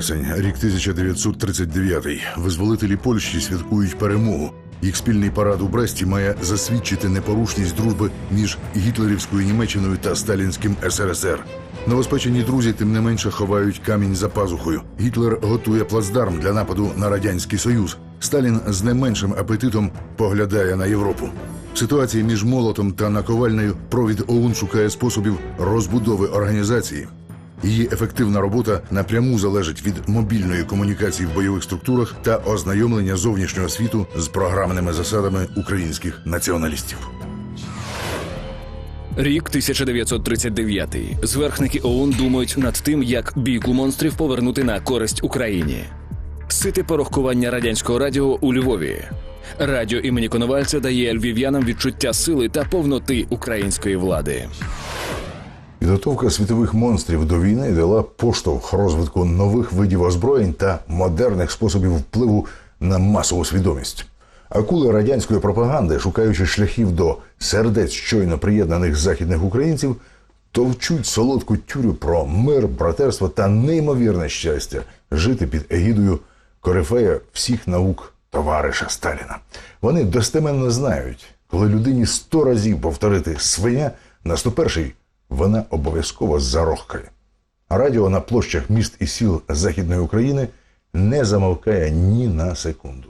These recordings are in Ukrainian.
Вересень, рік 1939. Визволителі Польщі святкують перемогу. Їх спільний парад у Бресті має засвідчити непорушність дружби між гітлерівською Німеччиною та сталінським СРСР. Новоспечені друзі, тим не менше, ховають камінь за пазухою. Гітлер готує плацдарм для нападу на радянський союз. Сталін з не меншим апетитом поглядає на Європу. В ситуації між молотом та наковальнею провід ОУН шукає способів розбудови організації. Її ефективна робота напряму залежить від мобільної комунікації в бойових структурах та ознайомлення зовнішнього світу з програмними засадами українських націоналістів. Рік 1939. Зверхники ОУН думають над тим, як бійку монстрів повернути на користь Україні. Сити порохкування радянського радіо у Львові. Радіо імені Коновальця дає львів'янам відчуття сили та повноти української влади. Підготовка світових монстрів до війни дала поштовх розвитку нових видів озброєнь та модерних способів впливу на масову свідомість. Акули радянської пропаганди, шукаючи шляхів до сердець щойно приєднаних західних українців, товчуть солодку тюрю про мир, братерство та неймовірне щастя жити під егідою корифея всіх наук товариша Сталіна. Вони достеменно знають, коли людині сто разів повторити свиня, на 101-й вона обов'язково зарохкає. Радіо на площах міст і сіл Західної України не замовкає ні на секунду.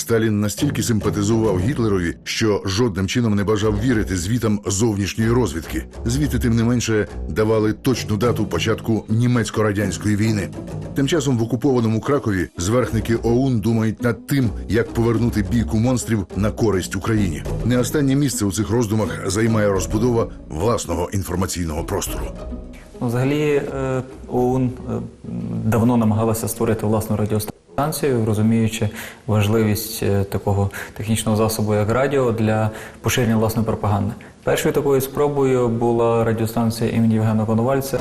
Сталін настільки симпатизував Гітлерові, що жодним чином не бажав вірити звітам зовнішньої розвідки. Звіти, тим не менше, давали точну дату початку німецько-радянської війни. Тим часом в окупованому Кракові зверхники ОУН думають над тим, як повернути бійку монстрів на користь Україні. Не останнє місце у цих роздумах займає розбудова власного інформаційного простору. Ну, Взагалі, е, ОУН е, давно намагалася створити власну радіостанцію, розуміючи важливість е, такого технічного засобу, як радіо, для поширення власної пропаганди. Першою такою спробою була радіостанція імені Євгена Коновальця.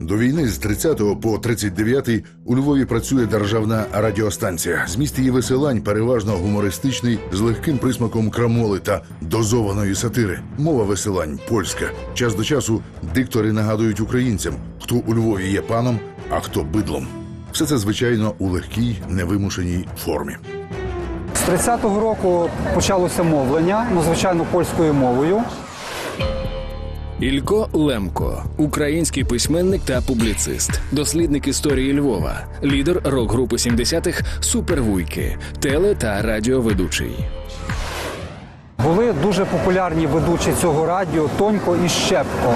До війни з 30 по 39 у Львові працює державна радіостанція. Зміст її висилань переважно гумористичний, з легким присмаком крамоли та дозованої сатири. Мова висилань польська. Час до часу диктори нагадують українцям, хто у Львові є паном, а хто бидлом. Все це звичайно у легкій, невимушеній формі. З 30-го року почалося мовлення, ну звичайно, польською мовою. Ілько Лемко, український письменник та публіцист, дослідник історії Львова, лідер рок-групи 70-х Супервуйки, теле та радіоведучий. Були дуже популярні ведучі цього радіо Тонько і Щепко.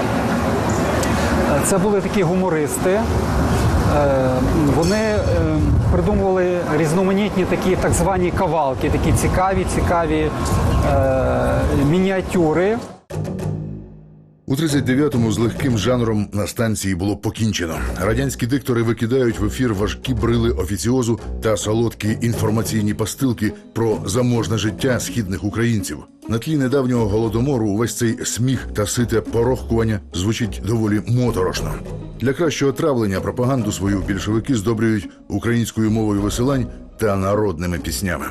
Це були такі гумористи. Е, Вони е, придумували різноманітні такі так звані кавалки, такі цікаві, цікаві е, мініатюри. У 39-му з легким жанром на станції було покінчено. Радянські диктори викидають в ефір важкі брили офіціозу та солодкі інформаційні пастилки про заможне життя східних українців. На тлі недавнього голодомору увесь цей сміх та сите порохкування звучить доволі моторошно. Для кращого травлення пропаганду свою більшовики здобрюють українською мовою висилань та народними піснями.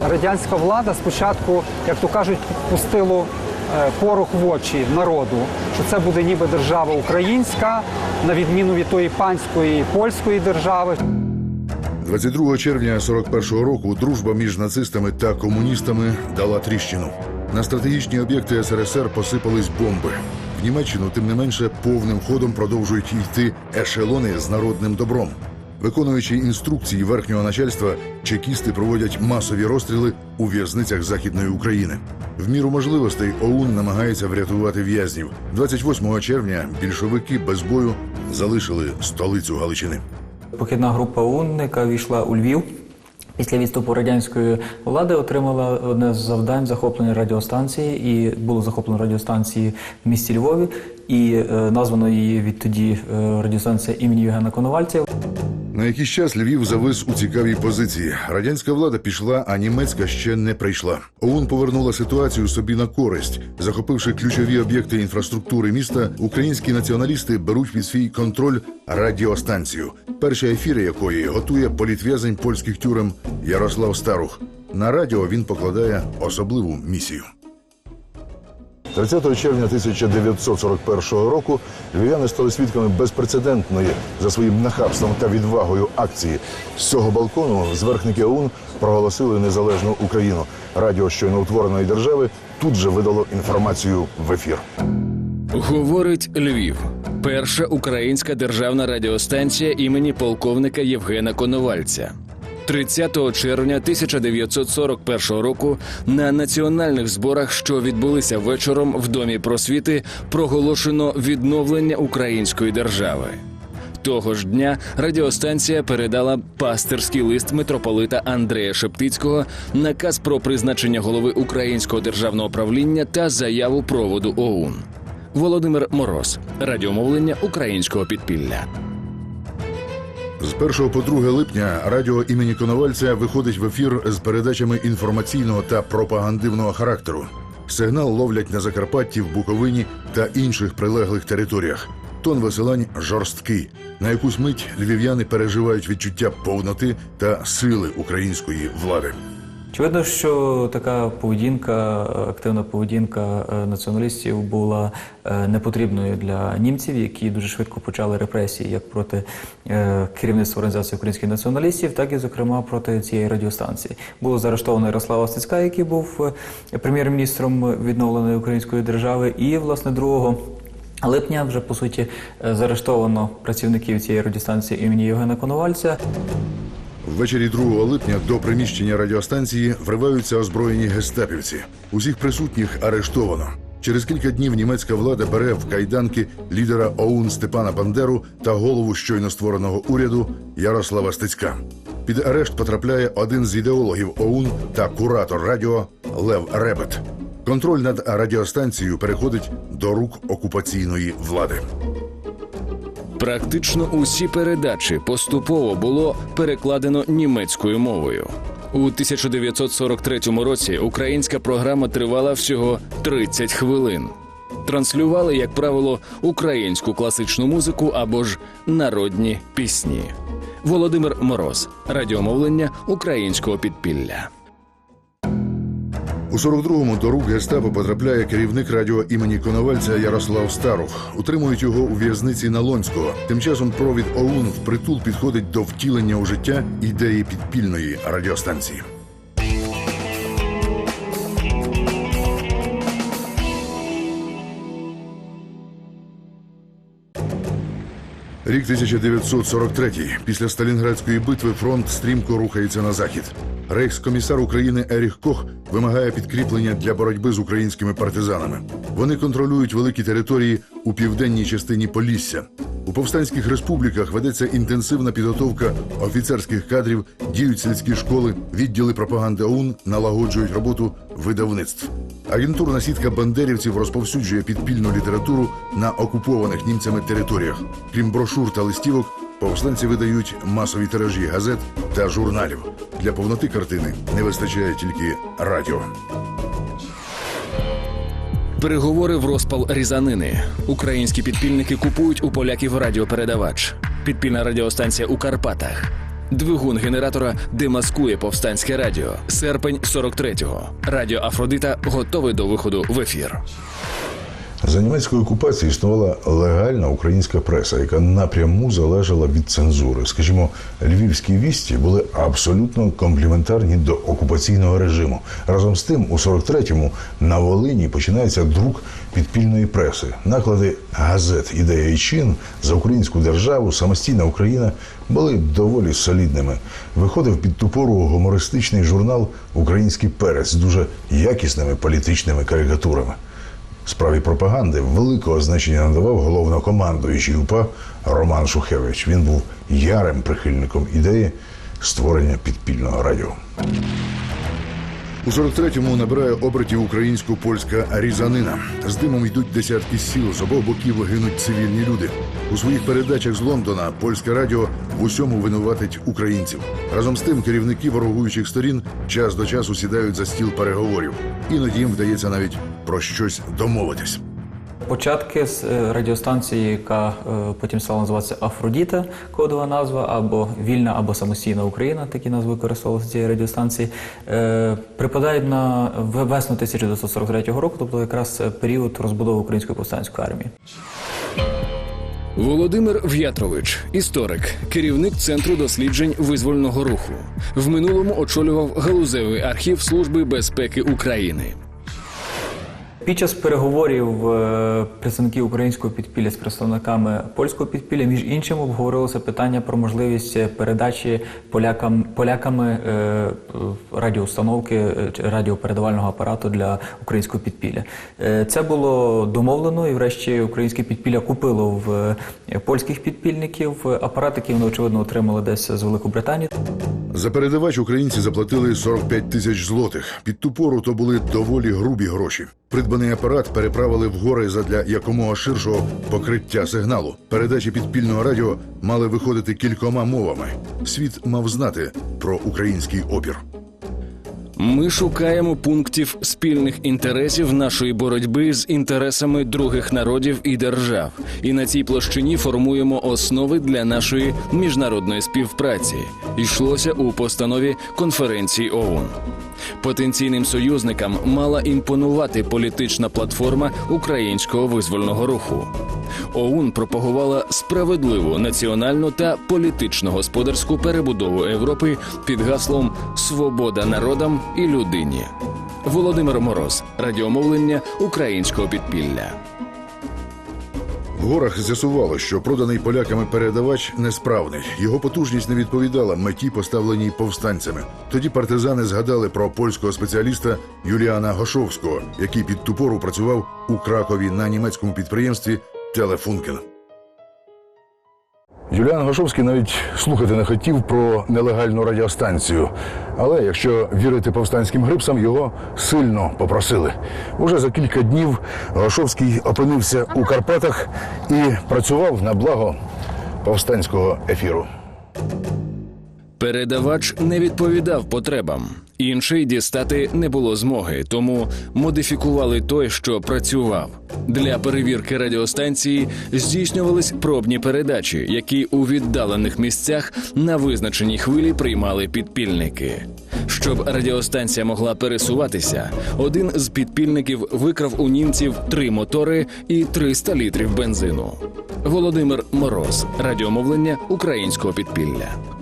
Радянська влада спочатку, як то кажуть, пустило порох в очі народу, що це буде ніби держава українська, на відміну від тої панської польської держави. 22 червня 41-го року дружба між нацистами та комуністами дала тріщину. На стратегічні об'єкти СРСР посипались бомби. В Німеччину, тим не менше, повним ходом продовжують йти ешелони з народним добром. Виконуючи інструкції верхнього начальства, чекісти проводять масові розстріли у в'язницях Західної України. В міру можливостей ОУН намагається врятувати в'язнів. 28 червня більшовики без бою залишили столицю Галичини. Похідна група ОУН, яка війшла у Львів. Після відступу радянської влади отримала одне з завдань захоплення радіостанції, і було захоплено радіостанції в місті Львові, і е, названо її відтоді е, радіостанція імені Євгена Коновальця. На якийсь час Львів завис у цікавій позиції. Радянська влада пішла, а німецька ще не прийшла. ОУН повернула ситуацію собі на користь, захопивши ключові об'єкти інфраструктури міста. Українські націоналісти беруть під свій контроль радіостанцію, перші ефіри якої готує політв'язень польських тюрем Ярослав Старух. На радіо він покладає особливу місію. 30 червня 1941 року львів'яни стали свідками безпрецедентної за своїм нахабством та відвагою акції. З цього балкону зверхники ОУН проголосили незалежну Україну. Радіо щойно утвореної держави тут же видало інформацію в ефір. Говорить Львів. Перша українська державна радіостанція імені полковника Євгена Коновальця. 30 червня 1941 року на національних зборах, що відбулися вечором в Домі просвіти, проголошено відновлення української держави. Того ж дня радіостанція передала пастирський лист митрополита Андрея Шептицького, наказ про призначення голови українського державного правління та заяву проводу ОУН. Володимир Мороз, радіомовлення українського підпілля. З 1 по 2 липня радіо імені Коновальця виходить в ефір з передачами інформаційного та пропагандивного характеру. Сигнал ловлять на Закарпатті, в Буковині та інших прилеглих територіях. Тон висилань жорсткий. На якусь мить львів'яни переживають відчуття повноти та сили української влади. Очевидно, що така поведінка, активна поведінка е, націоналістів була е, непотрібною для німців, які дуже швидко почали репресії як проти е, керівництва організації українських націоналістів, так і, зокрема, проти цієї радіостанції. Було заарештовано Ярослава Стецька, який був прем'єр-міністром відновленої української держави, і власне 2 липня вже по суті заарештовано працівників цієї радіостанції імені Євгена Коновальця. Ввечері 2 липня до приміщення радіостанції вриваються озброєні гестапівці. Усіх присутніх арештовано. Через кілька днів німецька влада бере в кайданки лідера ОУН Степана Бандеру та голову щойно створеного уряду Ярослава Стецька. Під арешт потрапляє один з ідеологів ОУН та куратор радіо Лев Ребет. Контроль над радіостанцією переходить до рук окупаційної влади. Практично усі передачі поступово було перекладено німецькою мовою. У 1943 році українська програма тривала всього 30 хвилин. Транслювали, як правило, українську класичну музику або ж народні пісні. Володимир Мороз, радіомовлення українського підпілля. У 42-му до рук гестапо потрапляє керівник радіо імені Коновальця Ярослав Старух. Утримують його у в'язниці Налонського. Тим часом провід ОУН в притул підходить до втілення у життя ідеї підпільної радіостанції. Рік 1943. Після Сталінградської битви фронт стрімко рухається на захід. Рейхскомісар України Еріх Кох вимагає підкріплення для боротьби з українськими партизанами. Вони контролюють великі території у південній частині Полісся. У повстанських республіках ведеться інтенсивна підготовка офіцерських кадрів, діють сільські школи, відділи пропаганди ОУН налагоджують роботу видавництв. Агентурна сітка бандерівців розповсюджує підпільну літературу на окупованих німцями територіях. Крім брошур та листівок, повстанці видають масові тиражі газет та журналів. Для повноти картини не вистачає тільки радіо. Переговори в розпал різанини. Українські підпільники купують у поляків радіопередавач. Підпільна радіостанція у Карпатах. Двигун генератора демаскує повстанське радіо. Серпень 43-го. Радіо Афродита готове до виходу в ефір. За німецької окупації існувала легальна українська преса, яка напряму залежала від цензури. Скажімо, львівські вісті були абсолютно компліментарні до окупаційного режиму. Разом з тим, у 43-му на Волині починається друк підпільної преси. Наклади газет Ідея і чин за українську державу, самостійна Україна були доволі солідними. Виходив під ту пору гумористичний журнал Український перець з дуже якісними політичними карикатурами. Справі пропаганди великого значення надавав головнокомандуючий УПА Роман Шухевич. Він був ярим прихильником ідеї створення підпільного радіо. У 43-му набирає обертів українсько-польська різанина. З димом йдуть десятки сіл, з обох боків гинуть цивільні люди. У своїх передачах з Лондона польське радіо в усьому винуватить українців. Разом з тим керівники ворогуючих сторін час до часу сідають за стіл переговорів. Іноді їм вдається навіть про щось домовитись. Початки з е, радіостанції, яка е, потім стала називатися Афродіта, кодова назва, або Вільна, або Самостійна Україна, такі назви використовувалися цієї радіостанції, е, припадають на весну 1943 року, тобто якраз період розбудови української повстанської армії. Володимир В'ятрович, історик, керівник центру досліджень визвольного руху. В минулому очолював галузевий архів Служби безпеки України. Під час переговорів е, представників українського підпілля з представниками польського підпілля, між іншим, обговорилося питання про можливість е, передачі полякам поляками е, радіоустановки радіопередавального апарату для українського підпілля. Це було домовлено, і врешті українське підпілля купило в польських підпільників апарат, який вони очевидно отримали десь з Великобританії. За передавач українці заплатили 45 тисяч злотих. Під ту пору то були доволі грубі гроші. Придбаний апарат переправили в гори задля якомога ширшого покриття сигналу. Передачі підпільного радіо мали виходити кількома мовами. Світ мав знати про український опір. Ми шукаємо пунктів спільних інтересів нашої боротьби з інтересами других народів і держав, і на цій площині формуємо основи для нашої міжнародної співпраці. Йшлося у постанові конференції ООН. Потенційним союзникам мала імпонувати політична платформа українського визвольного руху. ОУН пропагувала справедливу національну та політично-господарську перебудову Європи під гаслом Свобода народам і людині. Володимир Мороз, радіомовлення українського підпілля. Горах з'ясувало, що проданий поляками передавач несправний. Його потужність не відповідала меті, поставленій повстанцями. Тоді партизани згадали про польського спеціаліста Юліана Гошовського, який під ту пору працював у Кракові на німецькому підприємстві Телефункен. Юліан Гошовський навіть слухати не хотів про нелегальну радіостанцію. Але якщо вірити повстанським грипсам, його сильно попросили. Уже за кілька днів Гошовський опинився у Карпатах і працював на благо повстанського ефіру. Передавач не відповідав потребам. Інший дістати не було змоги, тому модифікували той, що працював. Для перевірки радіостанції здійснювались пробні передачі, які у віддалених місцях на визначеній хвилі приймали підпільники. Щоб радіостанція могла пересуватися, один з підпільників викрав у німців три мотори і 300 літрів бензину. Володимир Мороз, радіомовлення українського підпілля.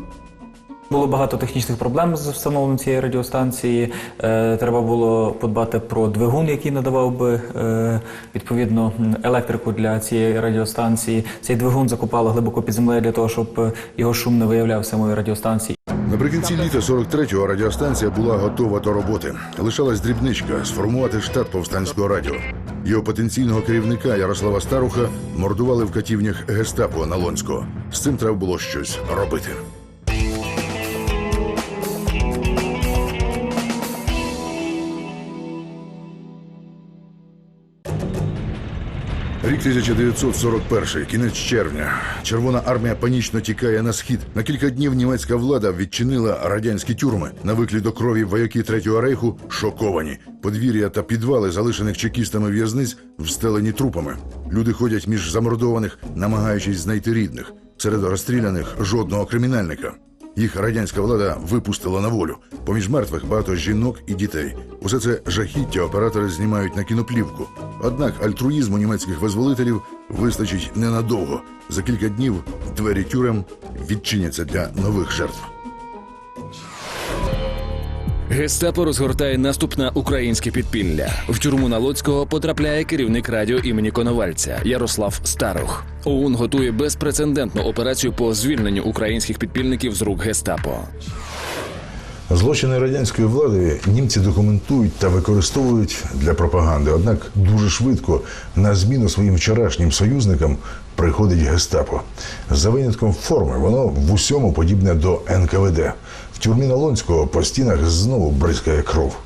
Було багато технічних проблем з встановленням цієї радіостанції. Е, треба було подбати про двигун, який надавав би е, відповідно електрику для цієї радіостанції. Цей двигун закопали глибоко під землею для того, щоб е, його шум не виявляв самої радіостанції. Наприкінці літа 43-го радіостанція була готова до роботи. Лишалась дрібничка сформувати штат повстанського радіо. Його потенційного керівника Ярослава Старуха мордували в катівнях гестапо на Лонського. З цим треба було щось робити. Рік 1941, кінець червня. Червона армія панічно тікає на схід. На кілька днів німецька влада відчинила радянські тюрми. На виклі до крові вояки третього рейху шоковані. Подвір'я та підвали, залишених чекістами в'язниць, встелені трупами. Люди ходять між замордованих, намагаючись знайти рідних. Серед розстріляних жодного кримінальника. Їх радянська влада випустила на волю. Поміж мертвих багато жінок і дітей. Усе це жахіття оператори знімають на кіноплівку. Однак альтруїзму німецьких визволителів вистачить ненадовго. За кілька днів двері тюрем відчиняться для нових жертв. Гестапо розгортає наступ на українське підпілля. В тюрму Налоцького потрапляє керівник радіо імені Коновальця Ярослав Старух. ОУН готує безпрецедентну операцію по звільненню українських підпільників з рук гестапо. Злочини радянської влади німці документують та використовують для пропаганди. Однак дуже швидко на зміну своїм вчорашнім союзникам приходить гестапо. За винятком форми воно в усьому подібне до НКВД. Тюрмі Налонського по стінах знову бризкає кров.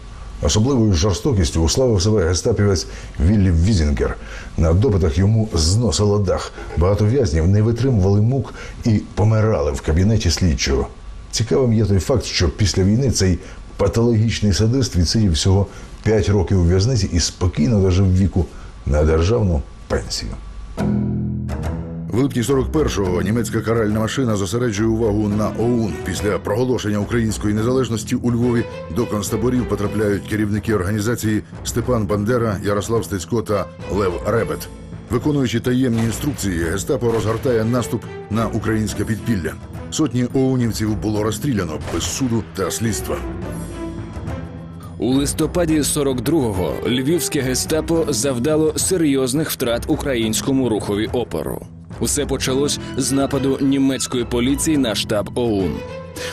Особливою жорстокістю уславив себе гестапівець Віллі Візінгер. На допитах йому зносило дах. Багато в'язнів не витримували мук і помирали в кабінеті слідчого. Цікавим є той факт, що після війни цей патологічний садист відсидів всього 5 років у в'язниці і спокійно дожив віку на державну пенсію. В липні 41-го німецька каральна машина зосереджує увагу на ОУН. Після проголошення української незалежності у Львові до концтаборів потрапляють керівники організації Степан Бандера, Ярослав Стецько та Лев Ребет. Виконуючи таємні інструкції, гестапо розгортає наступ на українське підпілля. Сотні оунівців було розстріляно без суду та слідства. У листопаді 42-го львівське гестапо завдало серйозних втрат українському рухові опору. Усе почалось з нападу німецької поліції на штаб ОУН.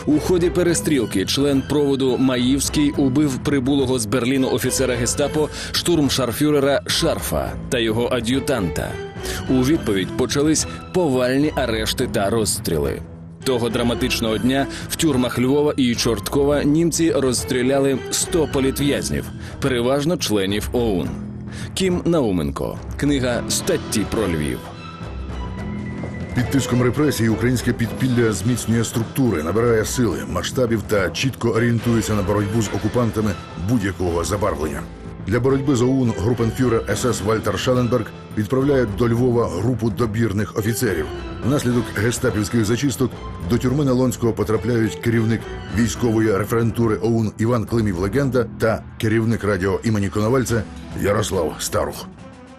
У ході перестрілки член проводу Маївський убив прибулого з Берліну офіцера гестапо штурмшарфюрера Шарфа та його ад'ютанта. У відповідь почались повальні арешти та розстріли. Того драматичного дня в тюрмах Львова і Чорткова німці розстріляли 100 політв'язнів, переважно членів ОУН. Кім Науменко. Книга статті про Львів. Під тиском репресій українське підпілля зміцнює структури, набирає сили, масштабів та чітко орієнтується на боротьбу з окупантами будь-якого забарвлення. Для боротьби з ОУН групенфюрер СС Вальтер Шаленберг відправляє до Львова групу добірних офіцерів. Внаслідок гестапівських зачисток до тюрми Налонського потрапляють керівник військової референтури ОУН Іван Климів Легенда та керівник радіо імені Коновальця Ярослав Старух.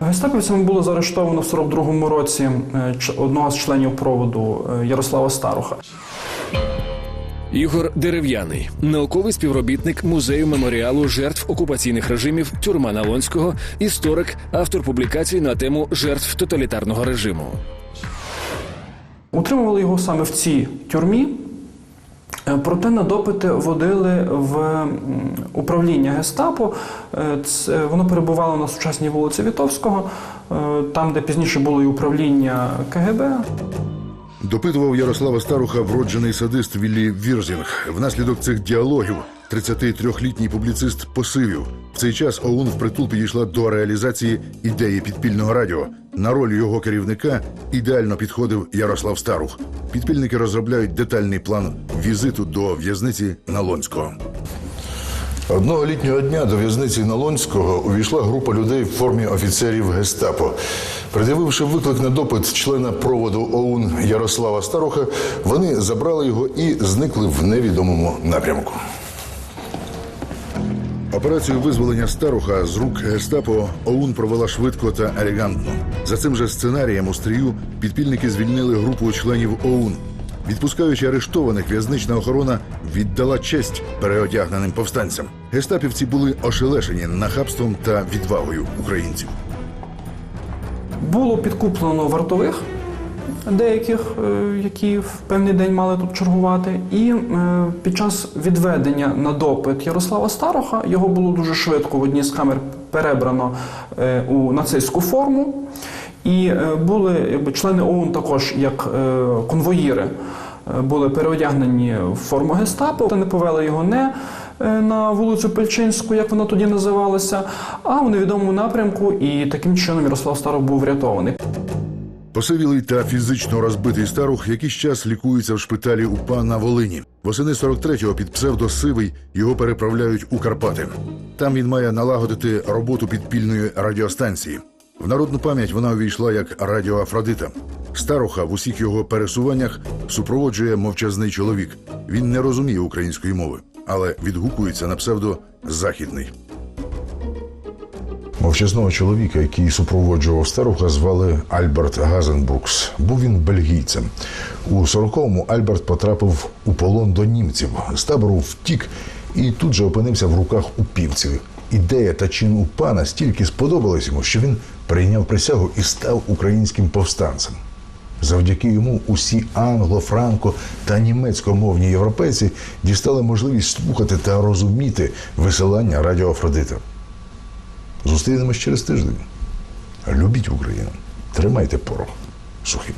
Гестапівцями було заарештовано в 42-му році е, одного з членів проводу е, Ярослава Старуха. Ігор Дерев'яний, науковий співробітник музею меморіалу жертв окупаційних режимів Тюрма Налонського, історик, автор публікацій на тему жертв тоталітарного режиму. Утримували його саме в цій тюрмі. Е, Проте на допити водили в управління гестапо. Е, Це воно перебувало на сучасній вулиці Вітовського, е, там, де пізніше було і управління КГБ. Допитував Ярослава Старуха вроджений садист Віллі Вірзінг. Внаслідок цих діалогів 33-літній публіцист посивів. В цей час ОУН впритул підійшла до реалізації ідеї підпільного радіо. На роль його керівника ідеально підходив Ярослав Старух. Підпільники розробляють детальний план візиту до в'язниці Налонського. Одного літнього дня до в'язниці Налонського увійшла група людей в формі офіцерів гестапо. Пред'явивши виклик на допит члена проводу ОУН Ярослава Старуха, вони забрали його і зникли в невідомому напрямку. Операцію визволення Старуха з рук гестапо ОУН провела швидко та елегантно. За цим же сценарієм у стрію підпільники звільнили групу членів ОУН. Відпускаючи арештованих, в'язнична охорона віддала честь переодягненим повстанцям. Гестапівці були ошелешені нахабством та відвагою українців. Було підкуплено вартових деяких, е, які в певний день мали тут чергувати. І е, під час відведення на допит Ярослава Староха його було дуже швидко в одній з камер перебрано е, у нацистську форму. І були якби, члени ОУН також як конвоїри. Були переодягнені в форму гестапо, та не повели його не на вулицю Пельчинську, як вона тоді називалася, а у невідомому напрямку, і таким чином Ярослав Старов був врятований. Посивілий та фізично розбитий старух якийсь час лікується в шпиталі УПА на Волині. Восени 43-го під псевдо Сивий його переправляють у Карпати. Там він має налагодити роботу підпільної радіостанції. В народну пам'ять вона увійшла як радіо Афродита. Старуха в усіх його пересуваннях супроводжує мовчазний чоловік. Він не розуміє української мови, але відгукується на псевдо Західний. Мовчазного чоловіка, який супроводжував старуха, звали Альберт Газенбрукс. Був він бельгійцем. У 40-му Альберт потрапив у полон до німців. З табору втік і тут же опинився в руках упівців. Ідея та чин УПА настільки сподобалась йому, що він прийняв присягу і став українським повстанцем. Завдяки йому усі англо, франко та німецькомовні європейці дістали можливість слухати та розуміти висилання радіо Афродита. Зустрінемось через тиждень. Любіть Україну. Тримайте порох сухим.